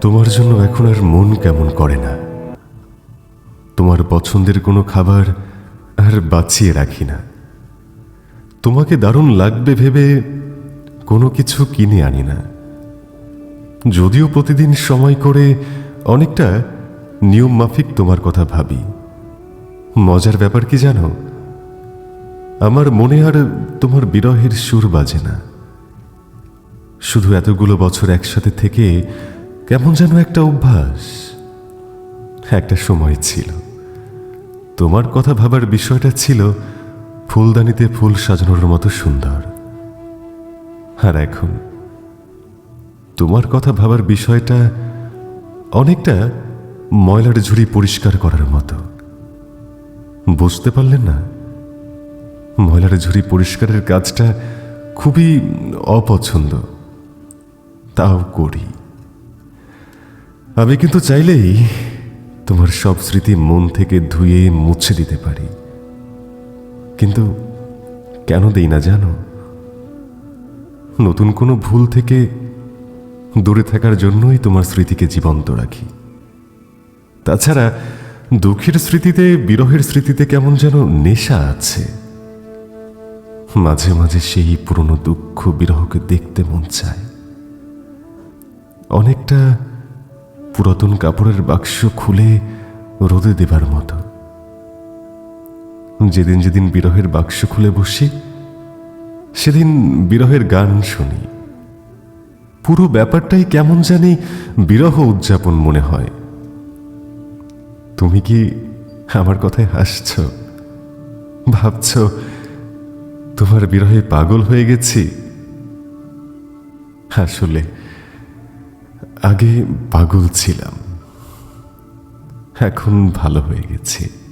তোমার জন্য এখন আর মন কেমন করে না। তোমার পছন্দের কোনো খাবার আর বাঁচিয়ে রাখি না। তোমাকে দারুণ লাগবে ভেবে কোনো কিছু কিনে আনি না। যদিও প্রতিদিন সময় করে অনেকটা নিয়ম মাফিক তোমার কথা ভাবি। মজার ব্যাপার কি জানো? আমার মনে আর তোমার বিরহের সুর বাজে না। শুধু এতগুলো বছর একসাথে থেকে কেমন যেন একটা অভ্যাস। একটা সময় ছিল। তোমার কথা ভাবার বিষয়টা ছিল ফুলদানিতে ফুল সাজানোর মতো সুন্দর। আর এখন তোমার কথা ভাবার বিষয়টা অনেকটা ময়লার ঝুড়ি পরিষ্কার করার মতো। বুঝতে পারলেন না? ময়লার ঝুড়ি পরিষ্কারের কাজটা খুবই অপছন্দ। তাও করি। আমি কিন্তু চাইলেই তোমার সব স্মৃতি মন থেকে ধুয়ে মুছে দিতে পারি। কিন্তু কেন দেই না জানো? নতুন কোনো ভুল থেকে দূরে থাকার জন্যই তোমার স্মৃতিকে জীবন্ত রাখি। তাছাড়া দুঃখের স্মৃতিতে, বিরহের স্মৃতিতে কেমন যেন নেশা আছে। মাঝে মাঝে সেই পুরনো দুঃখ বিরহকে দেখতে মন চায়। অনেকটা পুরাতন কাপড়ের বাক্স খুলে রোদে দেবার মতো। যেদিন যেদিন বিরহের বাক্স খুলে বসি, সেদিন বিরহের গান শুনি। পুরো ব্যাপারটাই কেমন জানি বিরহ উদযাপন মনে হয়। তুমি কি আমার কথায় হাসছ? ভাবছ, তোমার বিরহে পাগল হয়ে গেছি? আসলে আগে পাগল ছিলাম। এখন ভালো হয়ে গেছি।